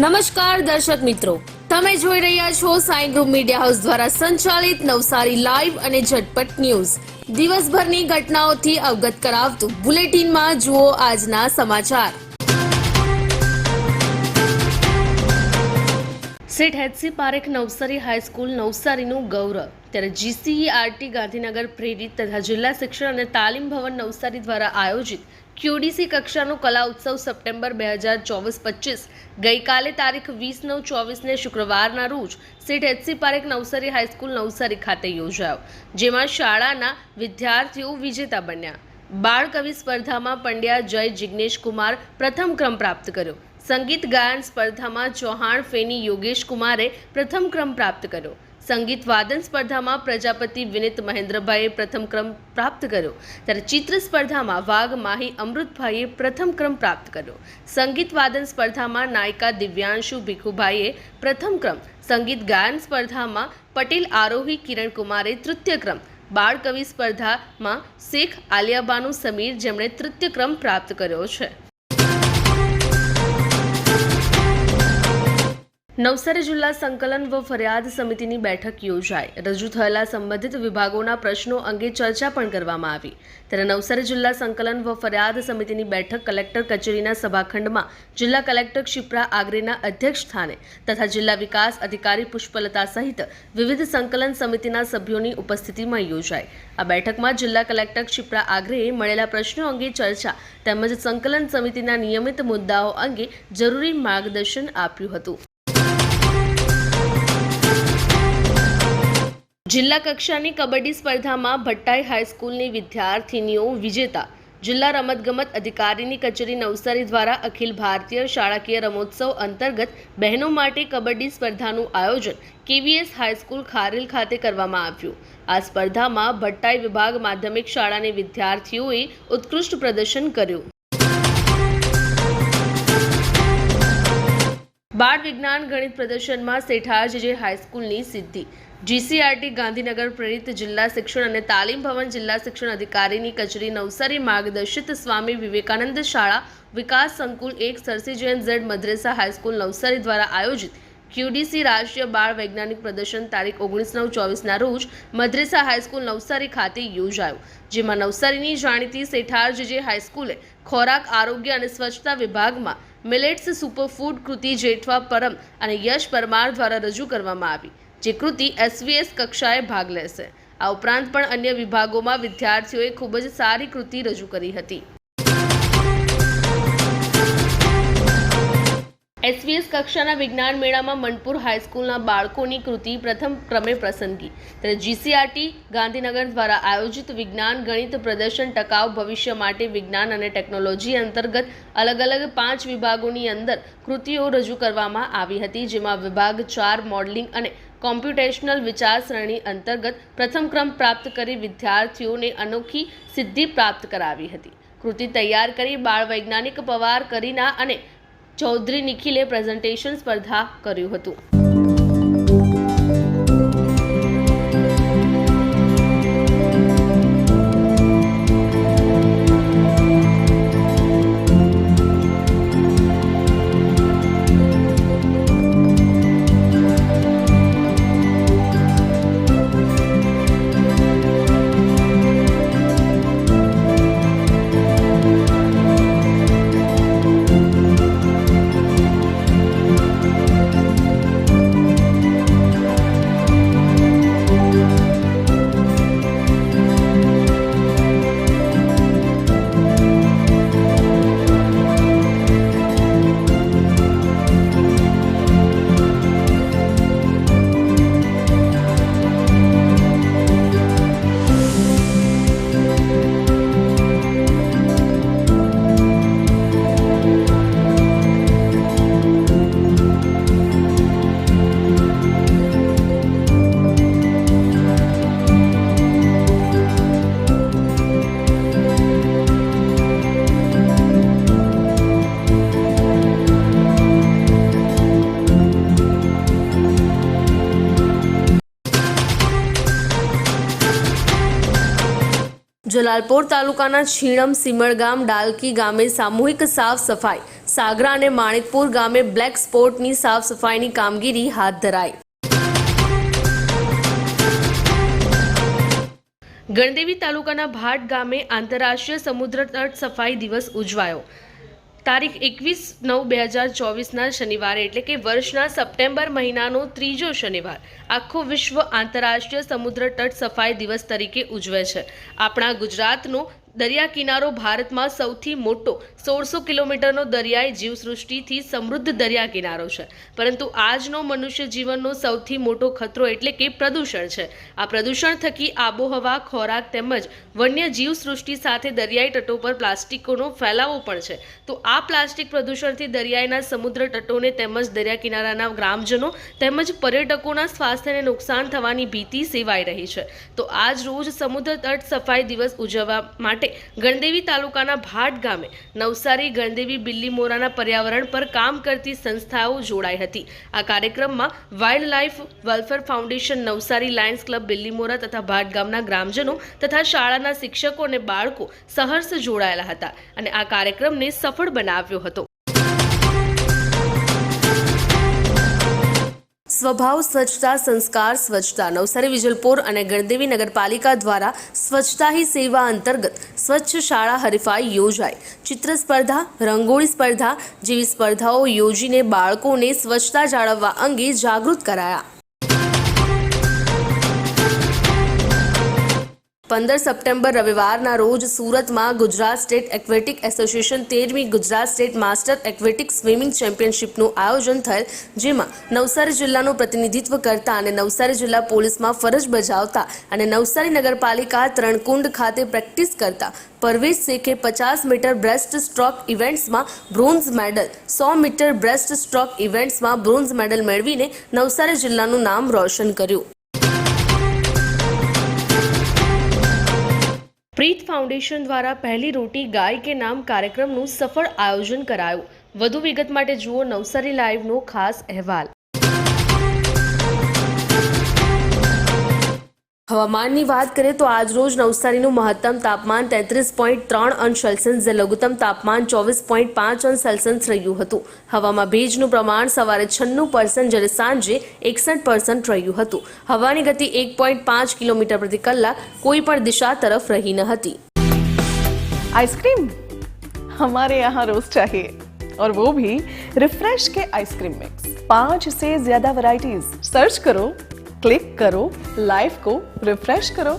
નમસ્કાર દર્શક મિત્રો. તમે જોઈ રહ્યા છો સાઈ ગ્રુપ મીડિયા હાઉસ દ્વારા સંચાલિત નવસારી લાઈવ અને ઝટપટ ન્યૂઝ. દિવસભરની ઘટનાઓથી અવગત કરાવતું બુલેટિનમાં જુઓ આજના સમાચાર. Seth HC Parekh Navsari high school નવસારીનું ગૌરવ. ત્યારે જીસીઈઆરટી ગાંધીનગર પ્રેરિત તથા જિલ્લા શિક્ષણ અને તાલીમ ભવન નવસારી દ્વારા આયોજિત ક્યુડીસી કક્ષાનો કલા ઉત્સવ સપ્ટેમ્બર બે હજાર ચોવીસ પચીસ. ગઈકાલે તારીખ વીસ નવ ચોવીસને શુક્રવારના રોજ Seth HC Parekh Navsari high school Navsari ખાતે યોજાયો, જેમાં શાળાના વિદ્યાર્થીઓ વિજેતા બન્યા. બાળ કવિ સ્પર્ધામાં પંડ્યા જય જિગ્નેશ કુમાર પ્રથમ ક્રમ પ્રાપ્ત કર્યો. સંગીત ગાયન સ્પર્ધામાં ચૌહાણ ફેની યોગેશ કુમારે પ્રથમ ક્રમ પ્રાપ્ત કર્યો. સંગીત વાદન સ્પર્ધામાં પ્રજાપતિ વિનિત મહેન્દ્રભાઈએ પ્રથમ ક્રમ પ્રાપ્ત કર્યો. ત્યારે ચિત્ર સ્પર્ધામાં વાઘ માહી અમૃતભાઈએ પ્રથમ ક્રમ પ્રાપ્ત કર્યો. સંગીત વાદન સ્પર્ધામાં નાયિકા દિવ્યાંશુ ભીખુભાઈએ પ્રથમ ક્રમ. સંગીત ગાયન સ્પર્ધામાં પટેલ આરોહી કિરણ કુમારે તૃતીય ક્રમ. બાળ કવિ સ્પર્ધામાં શેખ આલિયાબાનુ સમીર જેમણે તૃતીય ક્રમ પ્રાપ્ત કર્યો છે. નવસારી જિલ્લા સંકલન વ ફરિયાદ સમિતિની બેઠક યોજાઈ. રજૂ થયેલા સંબંધિત વિભાગોના પ્રશ્નો અંગે ચર્ચા પણ કરવામાં આવી. ત્યારે નવસારી જિલ્લા સંકલન વ ફરિયાદ સમિતિની બેઠક કલેક્ટર કચેરીના સભાખંડમાં જિલ્લા કલેક્ટર ક્ષિપ્રા આગરેના અધ્યક્ષ સ્થાને તથા જિલ્લા વિકાસ અધિકારી પુષ્પલતા સહિત વિવિધ સંકલન સમિતિના સભ્યોની ઉપસ્થિતિમાં યોજાઈ. આ બેઠકમાં જિલ્લા કલેક્ટર ક્ષિપ્રા આગરેએ મળેલા પ્રશ્નો અંગે ચર્ચા તેમજ સંકલન સમિતિના નિયમિત મુદ્દાઓ અંગે જરૂરી માર્ગદર્શન આપ્યું હતું. જિલ્લા કક્ષાની કબડ્ડી સ્પર્ધામાં ભટ્ટાઈ હાઈસ્કૂલની વિદ્યાર્થીનીઓ વિજેતા. જિલ્લા રમતગમત અધિકારીની કચેરી નવસારી દ્વારા અખિલ ભારતીય શાળાકીય રમોત્સવ અંતર્ગત બહેનો માટે કબડ્ડી સ્પર્ધાનું આયોજન કેવીએસ હાઈસ્કૂલ ખારેલ ખાતે કરવામાં આવ્યું. આ સ્પર્ધામાં ભટ્ટાઈ વિભાગ માધ્યમિક શાળાની વિદ્યાર્થીઓએ ઉત્કૃષ્ટ પ્રદર્શન કર્યું. બાળ વિજ્ઞાન ગણિત પ્રદર્શનમાં સેઠાર જે હાઈસ્કૂલની સિદ્ધિ. જીસીઆરટી ગાંધીનગર પ્રેરિત જિલ્લા શિક્ષણ અને તાલીમ ભવન જિલ્લા શિક્ષણ અધિકારીની કચેરી નવસારી માર્ગદર્શિત સ્વામી વિવેકાનંદ શાળા વિકાસ સંકુલ એક sir C J N Z Madresa high school Navsari દ્વારા આયોજિત ક્યુડીસી રાષ્ટ્રીય બાળ વૈજ્ઞાનિક પ્રદર્શન તારીખ ઓગણીસ નવ ચોવીસના રોજ મદ્રેસા હાઈસ્કૂલ નવસારી ખાતે યોજાયું, જેમાં નવસારીની જાણીતી સેઠાર જે હાઈસ્કૂલે ખોરાક, આરોગ્ય અને સ્વચ્છતા વિભાગમાં મિલેટ્સ સુપરફૂડ કૃતિ જેઠવા પરમ અને યશ પરમાર દ્વારા રજૂ કરવામાં આવી. જે કૃતિ એસવીએસ કક્ષાએ ભાગ લેશે. આ ઉપરાંત પણ અન્ય વિભાગોમાં વિદ્યાર્થીઓએ ખૂબ જ સારી કૃતિ રજૂ કરી હતી. એસવીએસ કક્ષાના વિજ્ઞાન મેળામાં મણપુર હાઈસ્કૂલના બાળકોની કૃતિ પ્રથમ ક્રમે પસંદગી ત્યારે જીસીઆરટી ગાંધીનગર દ્વારા આયોજિત વિજ્ઞાન ગણિત પ્રદર્શન ટકાઉ ભવિષ્ય માટે વિજ્ઞાન અને ટેકનોલોજી અંતર્ગત અલગ અલગ પાંચ વિભાગોની અંદર કૃતિઓ રજૂ કરવામાં આવી હતી, જેમાં વિભાગ ચાર, મોડલિંગ અને કોમ્પ્યુટેશનલ વિચારસરણી અંતર્ગત પ્રથમ ક્રમ પ્રાપ્ત કરી વિદ્યાર્થીઓને અનોખી સિદ્ધિ પ્રાપ્ત કરાવી હતી. કૃતિ તૈયાર કરી, બાળ વૈજ્ઞાનિક પવાર કરીના અને ચૌધરી નિખિલે પ્રેઝન્ટેશન સ્પર્ધા કર્યું હતું. જલાલપોર તાલુકાના છીણમ સિમળ ગામ ડાલકી ગામે સામૂહિક સાફ સફાઈ, સાગરા અને માણિકપુર ગામે બ્લેક સ્પોટની સાફ સફાઈની કામગીરી હાથ ધરાઈ. ગણદેવી તાલુકાના ભાટ ગામે આંતરરાષ્ટ્રીય સમુદ્ર તટ સફાઈ દિવસ ઉજવાયો. તારીખ એકવીસ નવ બે હજાર ચોવીસના શનિવારે, એટલે કે વર્ષના સપ્ટેમ્બર મહિનાનો ત્રીજો શનિવાર, આખો વિશ્વ આંતરરાષ્ટ્રીય સમુદ્ર તટ સફાઈ દિવસ તરીકે ઉજવે છે. આપણા ગુજરાતનો દરિયા કિનારો ભારતમાં સૌથી મોટો સોળસો કિલોમીટરનો દરિયાઈ જીવસૃષ્ટિથી સમૃદ્ધ દરિયા કિનારો છે. પરંતુ આજનો મનુષ્ય જીવનનો સૌથી મોટો ખતરો એટલે કે પ્રદૂષણ છે. આ પ્રદૂષણ થકી આબોહવા, ખોરાક તેમજ વન્ય જીવસૃષ્ટિ સાથે દરિયાઈ તટો પર પ્લાસ્ટિકોનો ફેલાવો પણ છે. તો આ પ્લાસ્ટિક પ્રદૂષણથી દરિયાઈના સમુદ્ર તટોને તેમજ દરિયા કિનારાના ગ્રામજનો તેમજ પર્યટકોના સ્વાસ્થ્યને નુકસાન થવાની ભીતિ સેવાઈ રહી છે. તો આજ રોજ સમુદ્ર તટ સફાઈ દિવસ ઉજવવા માટે ગણદેવી તાલુકાના ભાટ ગામે નવસારી, ગણદેવી બિલ્લીમોરાના પર્યાવરણ પર કામ કરતી સંસ્થાઓ જોડાઈ હતી. આ કાર્યક્રમમાં wild life welfare foundation, Navsari lions club Bilimora તથા ભાટ ગામના ગ્રામજનો તથા શાળાના શિક્ષકો અને બાળકો સહર્ષ જોડાયેલા હતા અને આ કાર્યક્રમને સફળ બનાવ્યો હતો. સ્વભાવ, સ્વચ્છતા, સંસ્કાર, સ્વચ્છતા. નવસારી, વિજલપુર અને ગણદેવી નગરપાલિકા દ્વારા સ્વચ્છતા હી સેવા અંતર્ગત સ્વચ્છ શાળા હરીફાઈ યોજાઈ. ચિત્ર સ્પર્ધા, રંગોળી સ્પર્ધા જેવી સ્પર્ધાઓ યોજીને બાળકોને સ્વચ્છતા જાળવવા અંગે જાગૃત કરાયા. પંદર સપ્ટેમ્બર રવિવારના રોજ સુરતમાં ગુજરાત સ્ટેટ એક્વેટિક એસોસિએશન તેરમી Gujarat state master aquatic swimming ચેમ્પિયનશિપનું આયોજન થયેલ, જેમાં નવસારી જિલ્લાનું પ્રતિનિધિત્વ કરતા અને નવસારી જિલ્લા પોલીસમાં ફરજ બજાવતા અને નવસારી નગરપાલિકા ત્રણકુંડ ખાતે પ્રેક્ટિસ કરતા પરવેશ શેખે પચાસ મીટર બ્રેસ્ટ સ્ટ્રોક ઇવેન્ટ્સમાં બ્રોન્ઝ મેડલ, સો મીટર બ્રેસ્ટ સ્ટ્રોક ઇવેન્ટ્સમાં બ્રોન્ઝ મેડલ મેળવીને નવસારી જિલ્લાનું નામ રોશન કર્યું. પ્રીત ફાઉન્ડેશન દ્વારા પહેલી રોટી ગાય કે નામ કાર્યક્રમનું સફળ આયોજન કરાયું. વધુ વિગત માટે જુઓ નવસારી લાઈવનો ખાસ અહેવાલ. હવામાનની વાત કરીએ તો આજરોજ નવસારીનું મહત્તમ તાપમાન તેત્રીસ પોઈન્ટ ત્રણ અંશ સેલ્સિયસ જે લઘુત્તમ તાપમાન ચોવીસ પોઈન્ટ પાંચ અંશ સેલ્સિયસ રહ્યું હતું હવામાં ભેજનું પ્રમાણ સવારે છન્નું પર્સન્ટ જ્યારે સાંજે એકસઠ પર્સન્ટ રહ્યું હતું હવાની ગતિ એક પોઈન્ટ પાંચ કિલોમીટર પ્રતિ કલાક કોઈ પણ દિશા તરફ રહી ન હતી आइसक्रीम हमारे यहाँ रोज चाहिए और वो भी रिफ्रेश के आइसक्रीम मिक्स पांच से ज्यादा वैरायटीज सर्च करो ક્લિક કરો લાઈવ કો રિફ્રેશ કરો.